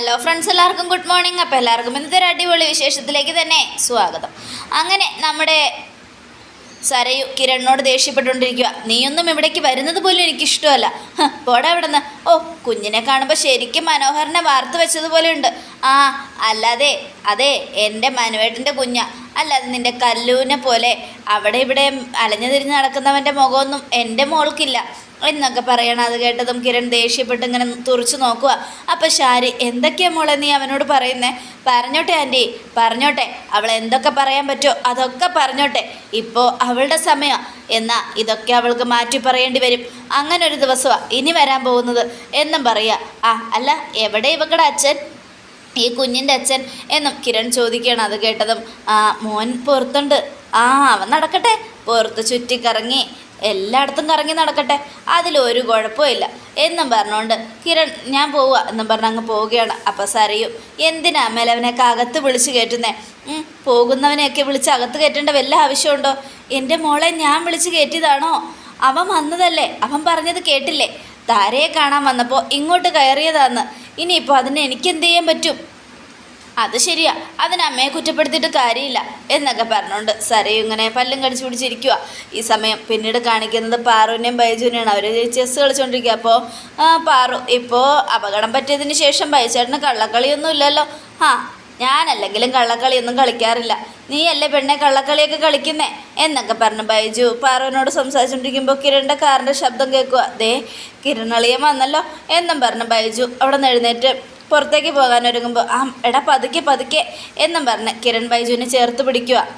Hello friends എല്ലാവർക്കും good morning അപ്പോൾ എല്ലാവർക്കും ഇന്നത്തെ ഒരു അടിപൊളി വിശേഷത്തിലേക്ക് തന്നെ സ്വാഗതം. അങ്ങനെ നമ്മുടെ സരയു കിരണിനോട് ദേഷ്യപ്പെട്ടുകൊണ്ടിരിക്കുക നീയൊന്നും ഇവിടേക്ക് വരുന്നത് പോലും എനിക്കിഷ്ടമല്ല. പോടാ ഇവിടെ നിന്ന് ഓ കുഞ്ഞിനെ കാണുമ്പോൾ ശരിക്കും മനോഹരനെ വാർത്ത് വെച്ചതുപോലെ ഉണ്ട്. ആ അല്ലാതെ അതെ എന്റെ മനുവേട്ടന്റെ കുഞ്ഞ. അല്ലാതെ നിന്റെ കല്ലൂനെ പോലെ അവിടെ ഇവിടെ അലഞ്ഞു തിരിഞ്ഞ് നടക്കുന്നവന്റെ മുഖമൊന്നും എന്റെ മോൾക്കില്ല. എന്നൊക്കെ പറയണം. അത് കേട്ടതും കിരൺ ദേഷ്യപ്പെട്ട് ഇങ്ങനെ തുറച്ചു നോക്കുക അപ്പം ഷാരി എന്തൊക്കെയാ മോളെ നീ അവനോട് പറയുന്നേ? പറഞ്ഞോട്ടെ ആന്റി പറഞ്ഞോട്ടെ. അവൾ എന്തൊക്കെ പറയാൻ പറ്റുമോ അതൊക്കെ പറഞ്ഞോട്ടെ. ഇപ്പോൾ അവളുടെ സമയമാണ് എന്നാൽ ഇതൊക്കെ അവൾക്ക് മാറ്റി പറയേണ്ടി വരും. അങ്ങനെ ഒരു ദിവസമാണ് ഇനി വരാൻ പോകുന്നത്. എന്നും പറയുക ആ അല്ല എവിടെ ഇവക്കടെ അച്ഛൻ? ഈ കുഞ്ഞിന്റെ അച്ഛൻ. എന്നും കിരൺ ചോദിക്കുകയാണ് അത് കേട്ടതും. ആ മോൻ പുറത്തുണ്ട്. ആ അവൻ നടക്കട്ടെ. പുറത്ത് ചുറ്റിക്കറങ്ങി. എല്ലായിടത്തും കറങ്ങി നടക്കട്ടെ. അതിലൊരു കുഴപ്പമില്ല എന്നും പറഞ്ഞുകൊണ്ട് കിരൺ ഞാൻ പോവുക. എന്നും പറഞ്ഞ് അങ്ങ് പോവുകയാണ്. അപ്പം സരയും എന്തിനാ മേലവനെയൊക്കെ അകത്ത് വിളിച്ച് കയറ്റുന്നേ? പോകുന്നവനെയൊക്കെ വിളിച്ച് അകത്ത് കയറ്റേണ്ട വല്ല ആവശ്യമുണ്ടോ? എന്റെ മോളെ ഞാൻ വിളിച്ച് കയറ്റിയതാണോ? അവൻ വന്നതല്ലേ. അവൻ പറഞ്ഞത് കേട്ടില്ലേ? താരയെ കാണാൻ വന്നപ്പോൾ ഇങ്ങോട്ട് കയറിയതാന്ന്. ഇനിയിപ്പോൾ അതിനെ എനിക്ക് എന്ത് ചെയ്യാൻ പറ്റും? അത് ശരിയാ. അതിന് അമ്മയെ കുറ്റപ്പെടുത്തിയിട്ട് കാര്യമില്ല എന്നൊക്കെ പറഞ്ഞുകൊണ്ട് സരയും ഇങ്ങനെ പല്ലും കടിച്ചു പിടിച്ചിരിക്കുക ഈ സമയം പിന്നീട് കാണിക്കുന്നത് പാറുവിനെയും ബൈജുവിനെയാണ്. അവർ ചെസ് കളിച്ചുകൊണ്ടിരിക്കുക അപ്പോൾ പാറു ഇപ്പോൾ അപകടം പറ്റിയതിന് ശേഷം ബൈച്ചേട്ടന് കള്ളക്കളിയൊന്നും ഇല്ലല്ലോ. ആ ഞാനല്ലെങ്കിലും കള്ളക്കളിയൊന്നും കളിക്കാറില്ല. നീയല്ലേ പെണ്ണെ കള്ളക്കളിയൊക്കെ കളിക്കുന്നേ? എന്നൊക്കെ പറഞ്ഞു ബൈജു പാറുവിനോട് സംസാരിച്ചുകൊണ്ടിരിക്കുമ്പോൾ കിരണിന്റെ കാറിന്റെ ശബ്ദം കേൾക്കുക ദേ കിരണളിയം വന്നല്ലോ എന്നും പറഞ്ഞു ബൈജു അവിടെ നിന്ന് എഴുന്നേറ്റ് പുറത്തേക്ക് പോകാൻ ഒരുങ്ങുമ്പോൾ ആ എടാ പതുക്കെ പതുക്കെ എന്നും പറഞ്ഞ് കിരൺ ബൈജുവിനെ ചേർത്ത് പിടിക്കുക.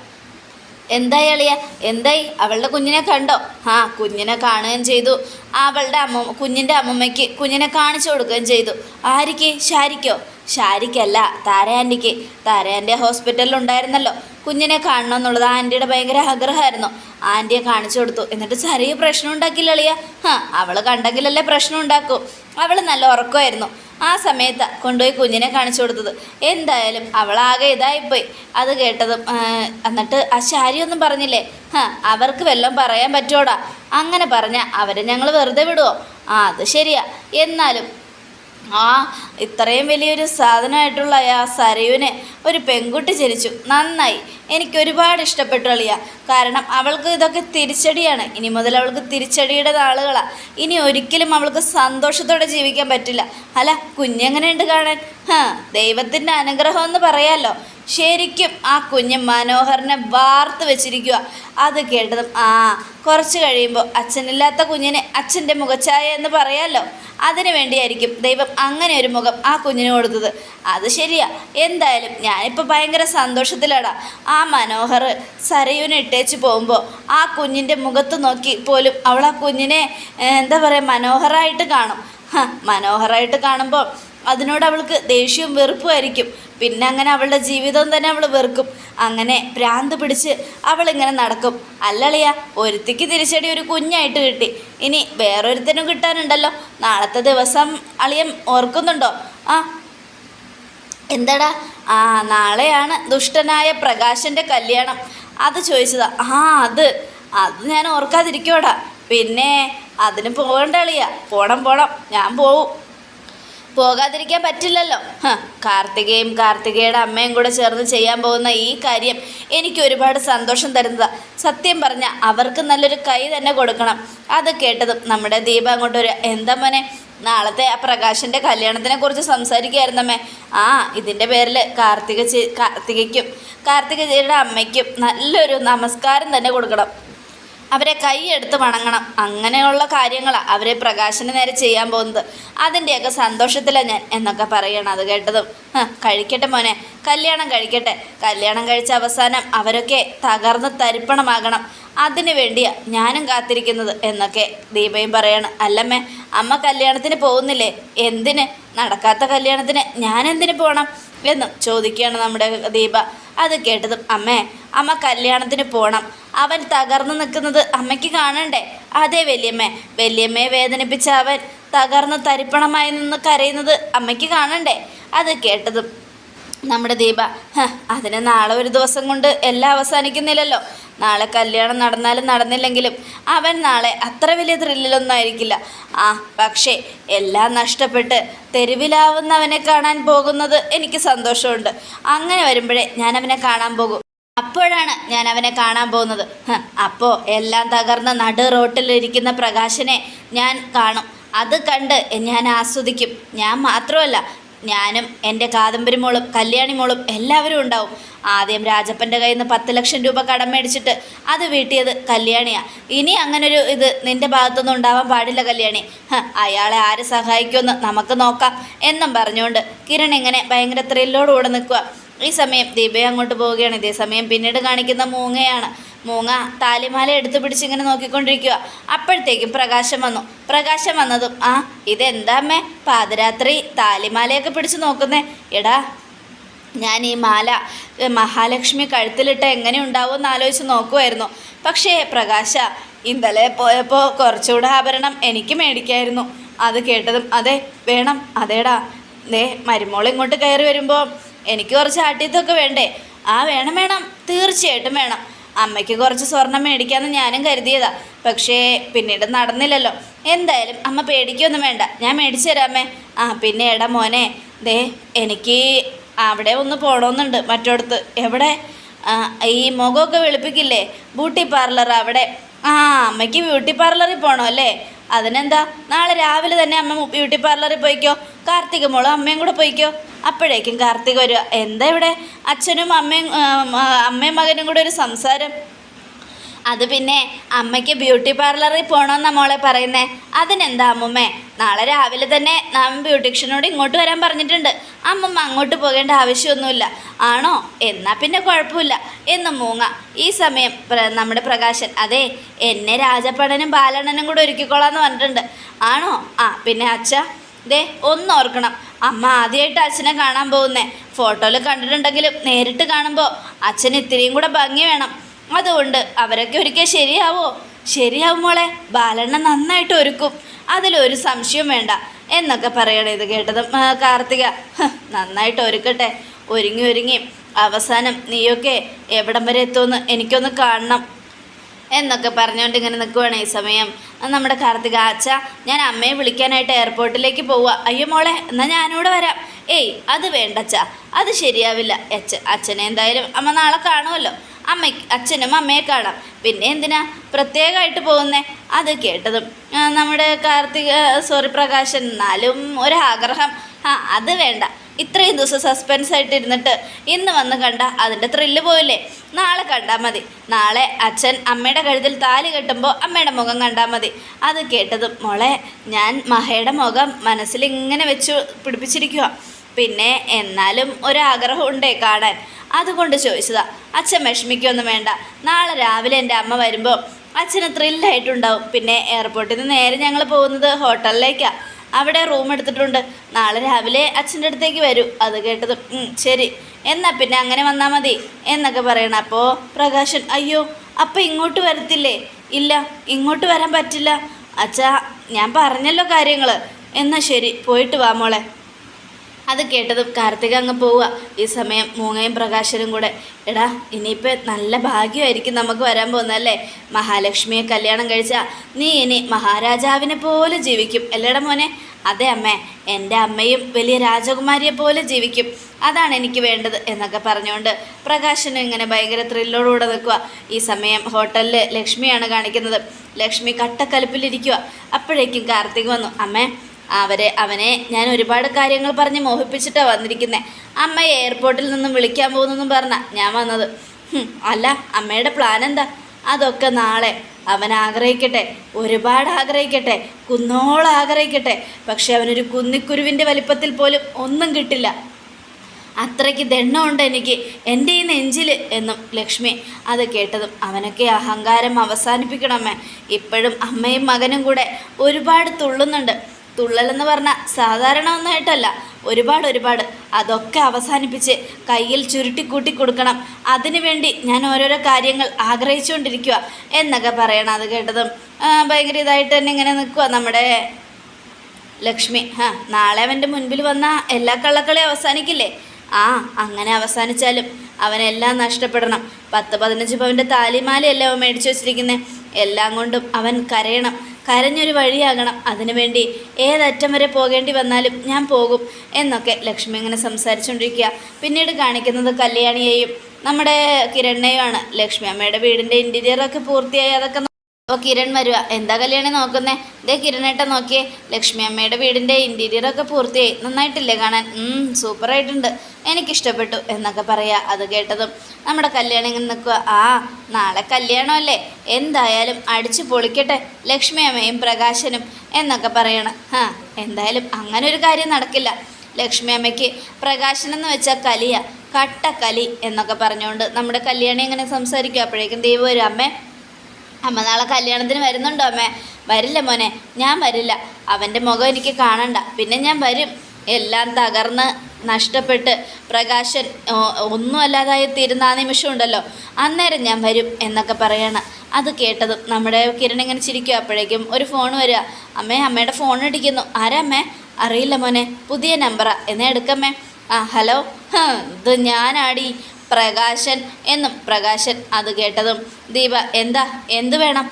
എന്തായി അളിയ? എന്തായി? അവളുടെ കുഞ്ഞിനെ കണ്ടോ? ആ കുഞ്ഞിനെ കാണുകയും ചെയ്തു. അവളുടെ അമ്മ കുഞ്ഞിന്റെ അമ്മമ്മയ്ക്ക് കുഞ്ഞിനെ കാണിച്ചു കൊടുക്കുകയും ചെയ്തു. ആരിക്ക്? ഷാരിക്കോ ഷാരിക്കല്ല താര താരയാന്റെ താര ഹോസ്പിറ്റലിൽ ഉണ്ടായിരുന്നല്ലോ. കുഞ്ഞിനെ കാണണം എന്നുള്ളത് ആന്റിയുടെ ഭയങ്കര ആഗ്രഹമായിരുന്നു. ആന്റിയെ കാണിച്ചു കൊടുത്തു. എന്നിട്ട് ചെറിയ പ്രശ്നം ഉണ്ടാക്കില്ല അളിയ. ഹാ അവൾ കണ്ടെങ്കിലല്ലേ പ്രശ്നം ഉണ്ടാക്കൂ. അവൾ നല്ല ഉറക്കമായിരുന്നു. ആ സമയത്ത് കൊണ്ടുപോയി കുഞ്ഞിനെ കാണിച്ചു കൊടുത്തത്. എന്തായാലും അവളാകെ ഇതായിപ്പോയി. അത് കേട്ടതും എന്നിട്ട് ആ ശാരിയൊന്നും പറഞ്ഞില്ലേ? ഹാ അവർക്ക് വല്ലതും പറയാൻ പറ്റോടാ അങ്ങനെ പറഞ്ഞാൽ അവരെ ഞങ്ങൾ വെറുതെ വിടുമോ ആ അത് ശരിയാ. എന്നാലും ആ ഇത്രയും വലിയൊരു സാധനമായിട്ടുള്ള ആ സരയുവിനെ ഒരു പെൺകുട്ടി ജനിച്ചു. നന്നായി. എനിക്ക് ഒരുപാട് ഇഷ്ടപ്പെട്ടു അളിയ. കാരണം അവൾക്ക് ഇതൊക്കെ തിരിച്ചടിയാണ്. ഇനി മുതൽ അവൾക്ക് തിരിച്ചടിയുടെ നാളുകളാണ് ഇനി ഒരിക്കലും അവൾക്ക് സന്തോഷത്തോടെ ജീവിക്കാൻ പറ്റില്ല. അല്ല കുഞ്ഞെങ്ങനെയുണ്ട് കാണാൻ? ഹാ ദൈവത്തിന്റെ അനുഗ്രഹം എന്ന് പറയാമല്ലോ ശരിക്കും ആ കുഞ്ഞ് മനോഹരനെ വാർത്ത് വെച്ചിരിക്കുക അത് കേട്ടതും ആ കുറച്ച് കഴിയുമ്പോൾ അച്ഛനില്ലാത്ത കുഞ്ഞിനെ അച്ഛന്റെ മുഖച്ഛായ എന്ന് പറയാമല്ലോ അതിനു വേണ്ടിയായിരിക്കും ദൈവം അങ്ങനെ ഒരു മുഖം ആ കുഞ്ഞിന് കൊടുത്തത്. അത് ശരിയാ. എന്തായാലും ഞാനിപ്പോൾ ഭയങ്കര സന്തോഷത്തിലാടാ. ആ മനോഹർ സരയുവിനെ ഇട്ടേച്ച് പോകുമ്പോൾ ആ കുഞ്ഞിന്റെ മുഖത്ത് നോക്കി പോലും അവൾ ആ കുഞ്ഞിനെ എന്താ പറയുക മനോഹറായിട്ട് കാണും. മനോഹറായിട്ട് കാണുമ്പോൾ അതിനോട് അവൾക്ക് ദേഷ്യവും വെറുപ്പുമായിരിക്കും പിന്നെ അങ്ങനെ അവളുടെ ജീവിതം തന്നെ അവൾ വെറുക്കും. അങ്ങനെ ഭ്രാന്ത് പിടിച്ച് അവളിങ്ങനെ നടക്കും. അല്ലളിയ ഒരുത്തിക്ക് തിരിച്ചടി ഒരു കുഞ്ഞായിട്ട് കിട്ടി. ഇനി വേറൊരുത്തനും കിട്ടാനുണ്ടല്ലോ. നാളത്തെ ദിവസം അളിയൻ ഓർക്കുന്നുണ്ടോ? ആ. എന്താടാ? ആ നാളെയാണ് ദുഷ്ടനായ പ്രകാശന്റെ കല്യാണം. അത് ചോദിച്ചതാ. ആ അത്. അത് ഞാൻ ഓർക്കാതിരിക്കോടാ പിന്നെ അതിന് പോകണ്ട അളിയ. പോണം പോണം. ഞാൻ പോവും. പോകാതിരിക്കാൻ പറ്റില്ലല്ലോ. കാർത്തികയും കാർത്തികയുടെ അമ്മയും കൂടെ ചേർന്ന് ചെയ്യാൻ പോകുന്ന ഈ കാര്യം എനിക്ക് ഒരുപാട് സന്തോഷം തരുന്നതാ. സത്യം പറഞ്ഞ അവർക്ക് നല്ലൊരു കൈ തന്നെ കൊടുക്കണം. അത് കേട്ടതും നമ്മുടെ ദീപ അങ്ങോട്ട് ഒരു എന്താ മോനെ നാളത്തെ ആ പ്രകാശന്റെ കല്യാണത്തിനെ കുറിച്ച് സംസാരിക്കുകയായിരുന്നമ്മേ ആ ഇതിന്റെ പേരിൽ കാർത്തിക കാർത്തികയ്ക്കും കാർത്തികയുടെ അമ്മയ്ക്കും നല്ലൊരു നമസ്കാരം തന്നെ കൊടുക്കണം. അവരെ കൈയെടുത്ത് വണങ്ങണം. അങ്ങനെയുള്ള കാര്യങ്ങളാണ് അവരെ പ്രകാശന നേരെ ചെയ്യാൻ പോകുന്നത്. അതിന്റെയൊക്കെ സന്തോഷത്തിലാണ് ഞാൻ എന്നൊക്കെ പറയണം അത് കേട്ടതും. കഴിക്കട്ടെ മോനെ. കല്യാണം കഴിക്കട്ടെ. കല്യാണം കഴിച്ച അവസാനം അവരൊക്കെ തകർന്ന് തരിപ്പണമാകണം. അതിനു വേണ്ടിയാ ഞാനും കാത്തിരിക്കുന്നത് എന്നൊക്കെ ദീപയും പറയാണ്. അല്ലമ്മേ അമ്മ കല്യാണത്തിന് പോകുന്നില്ലേ? എന്തിന്? നടക്കാത്ത കല്യാണത്തിന് ഞാൻ എന്തിന് പോകണം എന്നും ചോദിക്കുകയാണ് നമ്മുടെ ദീപ. അത് കേട്ടതും അമ്മേ അമ്മ കല്യാണത്തിന് പോകണം അവൻ തകർന്നു നിൽക്കുന്നത് അമ്മയ്ക്ക് കാണണ്ടേ? അതെ വല്യമ്മേ. വല്യമ്മയെ വേദനിപ്പിച്ച അവൻ തകർന്ന് തരിപ്പണമായി നിന്ന് കരയുന്നത് അമ്മയ്ക്ക് കാണണ്ടേ? അത് കേട്ടതും നമ്മുടെ ദീപ "ഹ, അതിന് നാളെ ഒരു ദിവസം കൊണ്ട് എല്ലാം അവസാനിക്കുന്നില്ലല്ലോ. നാളെ കല്യാണം നടന്നാലും നടന്നില്ലെങ്കിലും അവൻ നാളെ അത്ര വലിയ ത്രില്ലിലൊന്നും ആയിരിക്കില്ല. ആ പക്ഷേ എല്ലാം നഷ്ടപ്പെട്ട് തെരുവിലാവുന്നവനെ കാണാൻ പോകുന്നത് എനിക്ക് സന്തോഷമുണ്ട്. അങ്ങനെ വരുമ്പോഴേ ഞാൻ അവനെ കാണാൻ പോകും. അപ്പോഴാണ് ഞാൻ അവനെ കാണാൻ പോകുന്നത്. അപ്പോൾ എല്ലാം തകർന്ന നടു റോട്ടിലിരിക്കുന്ന പ്രകാശനെ ഞാൻ കാണും. അത് കണ്ട് ഞാൻ ആസ്വദിക്കും. ഞാൻ മാത്രമല്ല ഞാനും എന്റെ കാദംബരി മോളും കല്യാണി മോളും എല്ലാവരും ഉണ്ടാവും. ആദ്യം രാജപ്പന്റെ കയ്യിൽ നിന്ന് പത്ത് ലക്ഷം രൂപ കടം മേടിച്ചിട്ട് അത് വീട്ടിയത് കല്യാണിയാണ് ഇനി അങ്ങനൊരു ഇത് നിന്റെ ഭാഗത്തൊന്നും ഉണ്ടാവാൻ പാടില്ല കല്യാണി. അയാളെ ആര് സഹായിക്കുമെന്ന് നമുക്ക് നോക്കാം എന്നും പറഞ്ഞുകൊണ്ട് കിരൺ ഇങ്ങനെ ഭയങ്കര ത്രില്ലോടുകൂടെ നിൽക്കുക ഈ സമയം ദീപയെ അങ്ങോട്ട് പോവുകയാണ്. ഇതേ സമയം പിന്നീട് കാണിക്കുന്ന മൂങ്ങയാണ്. മൂങ്ങ താലിമാല എടുത്തു പിടിച്ചിങ്ങനെ നോക്കിക്കൊണ്ടിരിക്കുക അപ്പോഴത്തേക്കും പ്രകാശം വന്നു. പ്രകാശം വന്നതും ആ ഇതെന്താ അമ്മേ? പാതിരാത്രി താലിമാലയൊക്കെ പിടിച്ച് നോക്കുന്നേ. എടാ ഞാൻ ഈ മാല മഹാലക്ഷ്മി കഴുത്തിലിട്ട് എങ്ങനെ ഉണ്ടാവും എന്ന് ആലോചിച്ച് നോക്കുമായിരുന്നു പക്ഷേ പ്രകാശ ഇന്നലെ പോയപ്പോൾ കുറച്ചുകൂടെ ആഭരണം എനിക്ക് മേടിക്കായിരുന്നു. അത് കേട്ടതും അതെ വേണം. അതേടാ. ദേ മരുമോൾ ഇങ്ങോട്ട് കയറി വരുമ്പോൾ എനിക്ക് കുറച്ച് ആട്ടിയത്തൊക്കെ വേണ്ടേ? ആ വേണം വേണം. തീർച്ചയായിട്ടും വേണം. അമ്മയ്ക്ക് കുറച്ച് സ്വർണം മേടിക്കാമെന്ന് ഞാനും കരുതിയതാ. പക്ഷേ പിന്നീട് നടന്നില്ലല്ലോ. എന്തായാലും അമ്മ പേടിക്കൊന്നും വേണ്ട. ഞാൻ മേടിച്ചു തരാമേ ആ പിന്നെ എടാ മോനെ. ദേ എനിക്ക് അവിടെ ഒന്ന് പോകണമെന്നുണ്ട് മറ്റോടത്ത്. എവിടെ? ഈ മുഖമൊക്കെ വെളുപ്പിക്കില്ലേ? ബ്യൂട്ടി പാർലർ അവിടെ. ആ അമ്മയ്ക്ക് ബ്യൂട്ടി പാർലറിൽ പോകണം അല്ലേ? അതിനെന്താ? നാളെ രാവിലെ തന്നെ അമ്മ ബ്യൂട്ടി പാർലറിൽ പോയിക്കോ. കാർത്തിക മോളും അമ്മയും കൂടെ പോയിക്കോ. അപ്പോഴേക്കും കാർത്തിക് വരിക എന്താ ഇവിടെ അച്ഛനും അമ്മയും അമ്മയും മകനും കൂടെ ഒരു സംസാരം. അത് പിന്നെ അമ്മയ്ക്ക് ബ്യൂട്ടി പാർലറിൽ പോകണമെന്നാ മോളെ പറയുന്നേ. അതിനെന്താ അമ്മുമ്മേ? നാളെ രാവിലെ തന്നെ നാം ബ്യൂട്ടീഷ്യനോട് ഇങ്ങോട്ട് വരാൻ പറഞ്ഞിട്ടുണ്ട്. അമ്മമ്മ അങ്ങോട്ട് പോകേണ്ട ആവശ്യമൊന്നുമില്ല. ആണോ? എന്നാൽ പിന്നെ കുഴപ്പമില്ല. എന്ന് മൂങ്ങ. ഈ സമയം നമ്മുടെ പ്രകാശൻ അതെ എന്നെ രാജപ്പണനും ബാലണനും കൂടെ ഒരുക്കിക്കോളാന്ന് പറഞ്ഞിട്ടുണ്ട്. ആണോ? ആ പിന്നെ അച്ഛ ദേ ഒന്ന് ഓർക്കണം. അമ്മ ആദ്യമായിട്ട് അച്ഛനെ കാണാൻ പോകുന്നേ. ഫോട്ടോയിൽ കണ്ടിട്ടുണ്ടെങ്കിലും നേരിട്ട് കാണുമ്പോൾ അച്ഛൻ ഇത്തിരിയും കൂടെ ഭംഗി വേണം. അതുകൊണ്ട് അവരൊക്കെ ഒരിക്കൽ ശരിയാവോ? ശരിയാവും ബാലണ്ണ നന്നായിട്ട് ഒരുക്കും. അതിലൊരു സംശയം വേണ്ട. എന്നൊക്കെ പറയണേ ഇത് കേട്ടതും കാർത്തിക. നന്നായിട്ട് ഒരുക്കട്ടെ. ഒരുങ്ങി ഒരുങ്ങി. അവസാനം നീയൊക്കെ എവിടം വരെ എത്തുമെന്ന് എനിക്കൊന്ന് കാണണം. എന്നൊക്കെ പറഞ്ഞുകൊണ്ട് ഇങ്ങനെ നിൽക്കുവാണ് ഈ സമയം. നമ്മുടെ കാർത്തിക അച്ഛ ഞാൻ അമ്മയെ വിളിക്കാനായിട്ട് എയർപോർട്ടിലേക്ക് പോവുക അയ്യോ മോളെ എന്നാൽ ഞാനിവിടെ വരാം. ഏയ് അത് വേണ്ട അത് ശരിയാവില്ല. അച്ഛ അച്ഛനെ എന്തായാലും അമ്മ നാളെ കാണുമല്ലോ. അമ്മ അച്ഛനും അമ്മയെ കാണാം. പിന്നെ എന്തിനാ പ്രത്യേകമായിട്ട് പോകുന്നേ? അത് കേട്ടതും നമ്മുടെ കാർത്തിക സോറി പ്രകാശൻ എന്നാലും ആഗ്രഹം. ആ അത് വേണ്ട. ഇത്രയും ദിവസം സസ്പെൻസ് ആയിട്ട് ഇരുന്നിട്ട് ഇന്ന് വന്ന് കണ്ട അതിന്റെ ത്രില്ല് പോയില്ലേ? നാളെ കണ്ടാൽ മതി. നാളെ അച്ഛൻ അമ്മയുടെ കഴുതിൽ താലി കെട്ടുമ്പോൾ അമ്മയുടെ മുഖം കണ്ടാൽ മതി. അത് കേട്ടതും മോളെ ഞാൻ മഹയുടെ മുഖം മനസ്സിൽ ഇങ്ങനെ വെച്ച് പിടിപ്പിച്ചിരിക്കുക പിന്നെ എന്നാലും ഒരാഗ്രഹം ഉണ്ടേ കാണാൻ. അതുകൊണ്ട് ചോദിച്ചതാ അച്ഛൻ വിഷമിക്കൊന്നും വേണ്ട. നാളെ രാവിലെ എന്റെ അമ്മ വരുമ്പോൾ അച്ഛന് ത്രില്ലായിട്ടുണ്ടാവും പിന്നെ എയർപോർട്ടിൽ നിന്ന് നേരെ ഞങ്ങൾ പോകുന്നത് ഹോട്ടലിലേക്കാണ് അവിടെ റൂം എടുത്തിട്ടുണ്ട്. നാളെ രാവിലെ അച്ഛന്റെ അടുത്തേക്ക് വരൂ. അത് കേട്ടത് ശരി. എന്നാൽ പിന്നെ അങ്ങനെ വന്നാൽ മതി എന്നൊക്കെ പറയണം. അപ്പോൾ പ്രകാശൻ അയ്യോ അപ്പം ഇങ്ങോട്ട് വരത്തില്ലേ? ഇല്ല ഇങ്ങോട്ട് വരാൻ പറ്റില്ല. അച്ഛാ ഞാൻ പറഞ്ഞല്ലോ കാര്യങ്ങൾ എന്നാൽ ശരി പോയിട്ട് വാ മോളെ. അത് കേട്ടതും കാർത്തിക അങ്ങ് പോവുക. ഈ സമയം മൂങ്ങയും പ്രകാശനും കൂടെ. എടാ ഇനിയിപ്പോൾ നല്ല ഭാഗ്യമായിരിക്കും നമുക്ക് വരാൻ പോകുന്നതല്ലേ മഹാലക്ഷ്മിയെ കല്യാണം കഴിച്ചാൽ നീ ഇനി മഹാരാജാവിനെ പോലെ ജീവിക്കും. അല്ലേടാ മോനെ? അതെ അമ്മേ എന്റെ അമ്മയും വലിയ രാജകുമാരിയെ പോലെ ജീവിക്കും. അതാണ് എനിക്ക് വേണ്ടത് എന്നൊക്കെ പറഞ്ഞുകൊണ്ട് പ്രകാശനും ഇങ്ങനെ ഭയങ്കര ത്രില്ലോടുകൂടെ നിൽക്കുക. ഈ സമയം ഹോട്ടലിൽ ലക്ഷ്മിയാണ് കാണിക്കുന്നത്. ലക്ഷ്മി കട്ടക്കലപ്പിലിരിക്കുക. അപ്പോഴേക്കും കാർത്തിക് വന്നു. അമ്മേ അവരെ അവനെ ഞാൻ ഒരുപാട് കാര്യങ്ങൾ പറഞ്ഞ് മോഹിപ്പിച്ചിട്ടാണ് വന്നിരിക്കുന്നത് അമ്മ എയർപോർട്ടിൽ നിന്നും വിളിക്കാൻ പോകുന്നെന്നും പറഞ്ഞ ഞാൻ വന്നത്. അല്ല അമ്മയുടെ പ്ലാൻ എന്താ അതൊക്കെ നാളെ. അവൻ ആഗ്രഹിക്കട്ടെ ഒരുപാട് ആഗ്രഹിക്കട്ടെ കുന്നോളം ആഗ്രഹിക്കട്ടെ. പക്ഷെ അവനൊരു കുന്നിക്കുരുവിന്റെ വലിപ്പത്തിൽ പോലും ഒന്നും കിട്ടില്ല. അത്രയ്ക്ക് ദണ്ണമുണ്ട് എനിക്ക് എന്റെ ഈ നെഞ്ചിൽ എന്നും ലക്ഷ്മി. അത് കേട്ടതും അവനൊക്കെ അഹങ്കാരം അവസാനിപ്പിക്കണമേ ഇപ്പോഴും അമ്മയും മകനും കൂടെ ഒരുപാട് തുള്ളുന്നുണ്ട്. തുള്ളലെന്ന് പറഞ്ഞാൽ സാധാരണ ഒന്നായിട്ടല്ല ഒരുപാട് ഒരുപാട്. അതൊക്കെ അവസാനിപ്പിച്ച് കയ്യിൽ ചുരുട്ടി ചുരുട്ടിക്കൂട്ടി കൊടുക്കണം. അതിനു വേണ്ടി ഞാൻ ഓരോരോ കാര്യങ്ങൾ ആഗ്രഹിച്ചുകൊണ്ടിരിക്കുക എന്നൊക്കെ പറയണം. അത് കേട്ടതും ഭയങ്കര ഇതായിട്ട് തന്നെ ഇങ്ങനെ നിൽക്കുക നമ്മുടെ ലക്ഷ്മി. ഹാ നാളെ അവന്റെ മുൻപിൽ വന്ന എല്ലാ കള്ളക്കളെയും അവസാനിക്കില്ലേ? ആ അങ്ങനെ അവസാനിച്ചാലും അവനെല്ലാം നഷ്ടപ്പെടണം. പത്ത് പതിനഞ്ച് പവന്റെ താലിമാലയല്ലേ അവൻ മേടിച്ചു വെച്ചിരിക്കുന്നത് എല്ലാം കൊണ്ടും അവൻ കരയണം. കരഞ്ഞൊരു വഴിയാകണം. അതിനുവേണ്ടി ഏതറ്റം വരെ പോകേണ്ടി വന്നാലും ഞാൻ പോകും എന്നൊക്കെ ലക്ഷ്മി ഇങ്ങനെ സംസാരിച്ചുകൊണ്ടിരിക്കുക. പിന്നീട് കാണിക്കുന്നത് കല്യാണിയെയും നമ്മുടെ കിരണ്ണയുമാണ് ലക്ഷ്മി അമ്മയുടെ വീടിന്റെ ഇന്റീരിയറൊക്കെ പൂർത്തിയായി. അതൊക്കെ അപ്പോൾ കിരൺ വരുക എന്താ കല്യാണി നോക്കുന്നേ? ദേ കിരണേട്ട നോക്കിയേ. ലക്ഷ്മി അമ്മയുടെ വീടിന്റെ ഇന്റീരിയറൊക്കെ പൂർത്തിയായി. നന്നായിട്ടില്ലേ കാണാൻ? സൂപ്പറായിട്ടുണ്ട് എനിക്കിഷ്ടപ്പെട്ടു എന്നൊക്കെ പറയാ അത് കേട്ടതും. നമ്മുടെ കല്യാണം നിൽക്കുക ആ നാളെ കല്യാണമല്ലേ? എന്തായാലും അടിച്ചു പൊളിക്കട്ടെ ലക്ഷ്മി അമ്മയും പ്രകാശനും എന്നൊക്കെ പറയണം. ആ എന്തായാലും അങ്ങനെ ഒരു കാര്യം നടക്കില്ല. ലക്ഷ്മി അമ്മയ്ക്ക് പ്രകാശനെന്ന് വെച്ചാൽ കലിയ. കട്ടക്കലി എന്നൊക്കെ പറഞ്ഞുകൊണ്ട് നമ്മുടെ കല്യാണി ഇങ്ങനെ സംസാരിക്കും അപ്പോഴേക്കും ദൈവം ഒരു അമ്മേ അമ്മ നാളെ കല്യാണത്തിന് വരുന്നുണ്ടോ അമ്മേ? വരില്ല മോനെ. ഞാൻ വരില്ല. അവന്റെ മുഖം എനിക്ക് കാണണ്ട. പിന്നെ ഞാൻ വരും. എല്ലാം തകർന്ന് നഷ്ടപ്പെട്ട് പ്രകാശൻ ഒന്നുമല്ലാതായി തീരുന്ന ആ നിമിഷം ഉണ്ടല്ലോ. അന്നേരം ഞാൻ വരും എന്നൊക്കെ പറയണം. അത് കേട്ടതും നമ്മുടെ കിരൺ ഇങ്ങനെ ചിരിക്കുക അപ്പോഴേക്കും ഒരു ഫോൺ വരിക. അമ്മേ അമ്മയുടെ ഫോൺ അടിക്കുന്നു. ആരാ അമ്മേ? അറിയില്ല മോനെ. പുതിയ നമ്പറാ. എന്നാ എടുക്കമ്മേ ആ ഹലോ. ഇത് ഞാനാടി. പ്രകാശൻ എന്നും പ്രകാശൻ അത് കേട്ടതും ദീപ എന്താ എന്ത് വേണം?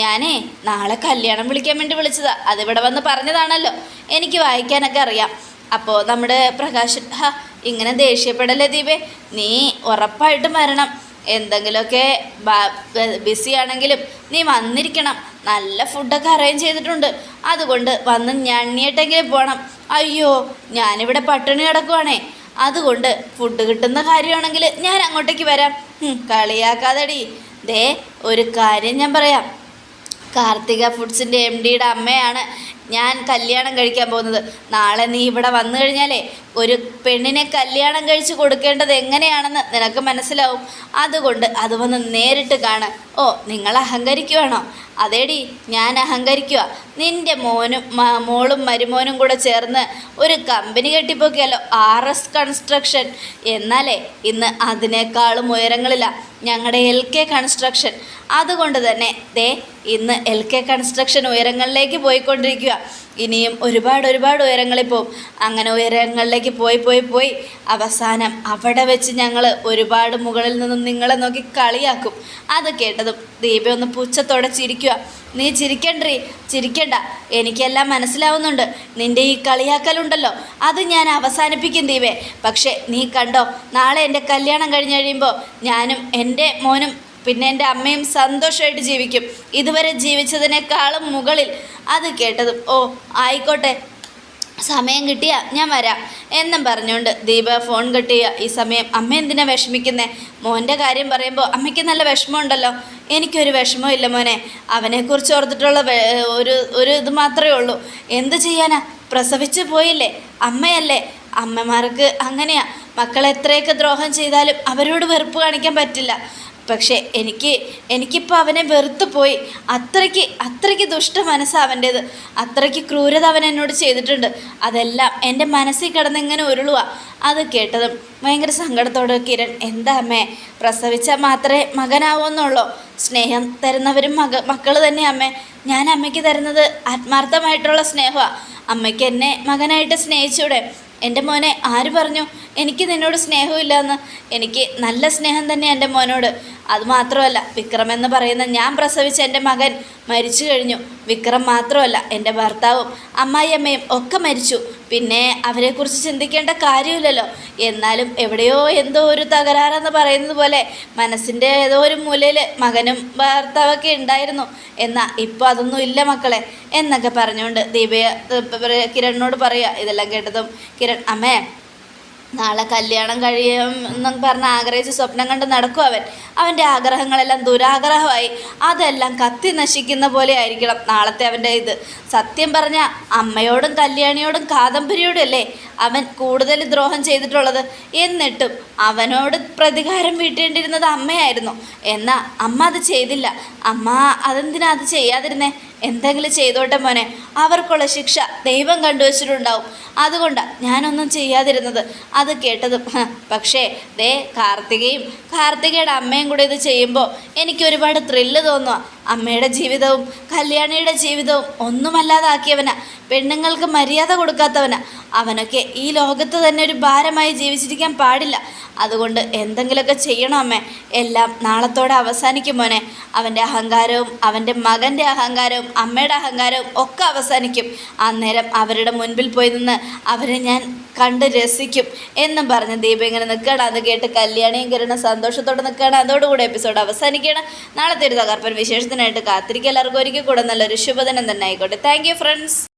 ഞാനേ നാളെ കല്യാണം വിളിക്കാൻ വേണ്ടി വിളിച്ചതാ. അതിവിടെ വന്ന് പറഞ്ഞതാണല്ലോ. എനിക്ക് വായിക്കാനൊക്കെ അറിയാം. അപ്പോൾ നമ്മുടെ പ്രകാശൻ ഹാ ഇങ്ങനെ ദേഷ്യപ്പെടല്ലേ ദീപേ? നീ ഉറപ്പായിട്ടും വരണം. എന്തെങ്കിലുമൊക്കെ ബിസി ആണെങ്കിലും നീ വന്നിരിക്കണം. നല്ല ഫുഡൊക്കെ അറേഞ്ച് ചെയ്തിട്ടുണ്ട്. അതുകൊണ്ട് വന്ന് ഞണ്ണിയിട്ടെങ്കിലും പോകണം അയ്യോ ഞാനിവിടെ പട്ടിണി കിടക്കുവാണേ. അതുകൊണ്ട് ഫുഡ് കിട്ടുന്ന കാര്യമാണെങ്കിൽ ഞാൻ അങ്ങോട്ടേക്ക് വരാം. കളിയാക്കാതെടി. ദേ ഒരു കാര്യം ഞാൻ പറയാം. കാർത്തിക ഫുഡ്സിന്റെ എം ഡിയുടെ അമ്മയാണ് ഞാൻ കല്യാണം കഴിക്കാൻ പോകുന്നത്. നാളെ നീ ഇവിടെ വന്നു കഴിഞ്ഞാലേ ഒരു പെണ്ണിനെ കല്യാണം കഴിച്ച് കൊടുക്കേണ്ടത് എങ്ങനെയാണെന്ന് നിനക്ക് മനസ്സിലാവും. അതുകൊണ്ട് അത് വന്ന് നേരിട്ട് കാണ്. ഓ നിങ്ങൾ അഹങ്കരിക്കുവാണോ? അതേടി ഞാൻ അഹങ്കരിക്കുക നിന്റെ മോനും മോളും മരുമോനും കൂടെ ചേർന്ന് ഒരു കമ്പനി കെട്ടിപ്പോക്കിയല്ലോ ആർ എസ് കൺസ്ട്രക്ഷൻ എന്നാലേ ഇന്ന് അതിനേക്കാളും ഉയരങ്ങളില്ല ഞങ്ങളുടെ എൽ കെ കൺസ്ട്രക്ഷൻ അതുകൊണ്ട് തന്നെ ദേ ഇന്ന് എൽ കെ കൺസ്ട്രക്ഷൻ ഉയരങ്ങളിലേക്ക് പോയിക്കൊണ്ടിരിക്കുക ഇനിയും ഒരുപാട് ഒരുപാട് ഉയരങ്ങളിൽ പോവും അങ്ങനെ ഉയരങ്ങളിലേക്ക് പോയി പോയി പോയി അവസാനം അവിടെ വെച്ച് ഞങ്ങൾ ഒരുപാട് മുകളിൽ നിന്നും നിങ്ങളെ നോക്കി കളിയാക്കും. അത് കേട്ടതും ദീപ ഒന്ന് പുച്ഛത്തോടെ ചിരിക്കുക നീ ചിരിക്കണ്ടേ ചിരിക്കണ്ട. എനിക്കെല്ലാം മനസ്സിലാവുന്നുണ്ട്. നിന്റെ ഈ കളിയാക്കലുണ്ടല്ലോ. അത് ഞാൻ അവസാനിപ്പിക്കും ദീപേ. പക്ഷേ നീ കണ്ടോ? നാളെ എന്റെ കല്യാണം കഴിഞ്ഞ് കഴിയുമ്പോൾ ഞാനും എന്റെ മോനും പിന്നെ എന്റെ അമ്മയും സന്തോഷമായിട്ട് ജീവിക്കും. ഇതുവരെ ജീവിച്ചതിനേക്കാളും മുകളിൽ അത് കേട്ടതും ഓ ആയിക്കോട്ടെ സമയം കിട്ടിയാ ഞാൻ വരാം എന്നും പറഞ്ഞുകൊണ്ട് ദീപ ഫോൺ കിട്ടിയ ഈ സമയം അമ്മ എന്തിനാ വിഷമിക്കുന്നേ? മോന്റെ കാര്യം പറയുമ്പോൾ അമ്മയ്ക്ക് നല്ല വിഷമമുണ്ടല്ലോ. എനിക്കൊരു വിഷമവും ഇല്ല മോനെ. അവനെക്കുറിച്ച് ഓർത്തിട്ടുള്ള ഒരു ഒരു ഇത് മാത്രമേ ഉള്ളൂ. എന്ത് ചെയ്യാനാ? പ്രസവിച്ച് പോയില്ലേ? അമ്മയല്ലേ? അമ്മമാർക്ക് അങ്ങനെയാ. മക്കൾ എത്രയൊക്കെ ദ്രോഹം ചെയ്താലും അവരോട് വെറുപ്പ് കാണിക്കാൻ പറ്റില്ല. പക്ഷേ എനിക്ക് എനിക്കിപ്പോൾ അവനെ വെറുത്തു പോയി. അത്രയ്ക്ക് അത്രയ്ക്ക് ദുഷ്ട മനസ്സാണ് അവന്റേത്. അത്രയ്ക്ക് ക്രൂരത അവൻ എന്നോട് ചെയ്തിട്ടുണ്ട്. അതെല്ലാം എന്റെ മനസ്സിൽ കിടന്ന് ഇങ്ങനെ ഉരുളുക അത് കേട്ടതും ഭയങ്കര സങ്കടത്തോടെ കിരൺ എന്താ അമ്മേ? പ്രസവിച്ചാൽ മാത്രമേ മകനാവുമെന്നുള്ളൂ സ്നേഹം തരുന്നവരും മക മക്കൾ തന്നെ അമ്മേ. ഞാൻ അമ്മയ്ക്ക് തരുന്നത് ആത്മാർത്ഥമായിട്ടുള്ള സ്നേഹമാണ് അമ്മയ്ക്ക് എന്നെ മകനായിട്ട് സ്നേഹിച്ചൂടെ? എന്റെ മോനെ ആര് പറഞ്ഞു? എനിക്ക് നിന്നോട് സ്നേഹമില്ല എന്ന് എനിക്ക് നല്ല സ്നേഹം തന്നെ എന്റെ മോനോട്. അതുമാത്രമല്ല വിക്രം എന്ന് പറയുന്ന ഞാൻ പ്രസവിച്ച എന്റെ മകൻ മരിച്ചു കഴിഞ്ഞു. വിക്രം മാത്രമല്ല എന്റെ ഭർത്താവും അമ്മായിയമ്മയും ഒക്കെ മരിച്ചു. പിന്നെ അവരെക്കുറിച്ച് ചിന്തിക്കേണ്ട കാര്യമില്ലല്ലോ. എന്നാലും എവിടെയോ എന്തോ ഒരു തകരാറെന്ന് പറയുന്നത് പോലെ മനസ്സിന്റെ ഏതോ ഒരു മൂലയിൽ മകനും ഭർത്താവൊക്കെ ഉണ്ടായിരുന്നു. എന്നാൽ ഇപ്പോൾ അതൊന്നും ഇല്ല മക്കളെ എന്നൊക്കെ പറഞ്ഞുകൊണ്ട് ദീപയ കിരണിനോട് പറയുക. ഇതെല്ലാം കേട്ടതും കിരൺ അമ്മേ നാളെ കല്യാണം കഴിയും എന്നും പറഞ്ഞ് ആഗ്രഹിച്ച് സ്വപ്നം കണ്ട് നടക്കും അവൻ. അവന്റെ ആഗ്രഹങ്ങളെല്ലാം ദുരാഗ്രഹമായി. അതെല്ലാം കത്തി നശിക്കുന്ന പോലെ ആയിരിക്കണം നാളത്തെ അവന്റെ ഇത്. സത്യം പറഞ്ഞ അമ്മയോടും കല്യാണിയോടും കാദംബരിയോടും അല്ലേ അവൻ കൂടുതൽ ദ്രോഹം ചെയ്തിട്ടുള്ളത്? എന്നിട്ടും അവനോട് പ്രതികാരം വീട്ടേണ്ടിരുന്നത് അമ്മയായിരുന്നു. എന്നാൽ അമ്മ അത് ചെയ്തില്ല. അമ്മ അതെന്തിനാ അത് ചെയ്യാതിരുന്നേ? എന്തെങ്കിലും ചെയ്തോട്ടെ മോനെ. അവർക്കുള്ള ശിക്ഷ ദൈവം കണ്ടുവച്ചിട്ടുണ്ടാവും. അതുകൊണ്ടാണ് ഞാനൊന്നും ചെയ്യാതിരുന്നത്. അത് കേട്ടതും പക്ഷേ ദേ കാർത്തികയും കാർത്തികയുടെ അമ്മയും കൂടെ ഇത് ചെയ്യുമ്പോൾ എനിക്ക് ഒരുപാട് ത്രില്ല് തോന്നുക അമ്മയുടെ ജീവിതവും കല്യാണിയുടെ ജീവിതവും ഒന്നുമല്ലാതാക്കിയവനാ. പെണ്ണുങ്ങൾക്ക് മര്യാദ കൊടുക്കാത്തവനാ. അവനൊക്കെ ഈ ലോകത്ത് തന്നെ ഒരു ഭാരമായി ജീവിച്ചിരിക്കാൻ പാടില്ല. അതുകൊണ്ട് എന്തെങ്കിലുമൊക്കെ ചെയ്യണം എല്ലാം നാളത്തോടെ അവസാനിക്കും മോനെ. അവന്റെ അഹങ്കാരവും അവന്റെ മകന്റെ അഹങ്കാരവും അമ്മയുടെ അഹങ്കാരവും ഒക്കെ അവസാനിക്കും. അന്നേരം അവരുടെ മുൻപിൽ പോയി നിന്ന് അവരെ ഞാൻ കണ്ട് രസിക്കും എന്നും പറഞ്ഞ് ദീപ ഇങ്ങനെ നിൽക്കണം അത് കേട്ട് കല്യാണിയും കിരണ സന്തോഷത്തോടെ നിൽക്കുകയാണ്. അതോടുകൂടി എപ്പിസോഡ് അവസാനിക്കുകയാണ്. നാളത്തെ ഒരു തകർപ്പൻ വിശേഷത്തിനായിട്ട് കാത്തിരിക്കുക. എല്ലാവർക്കും ഒരിക്കൽ കൂടെ നല്ലൊരു ശുഭദിനം തന്നെ ആയിക്കോട്ടെ. Thank friends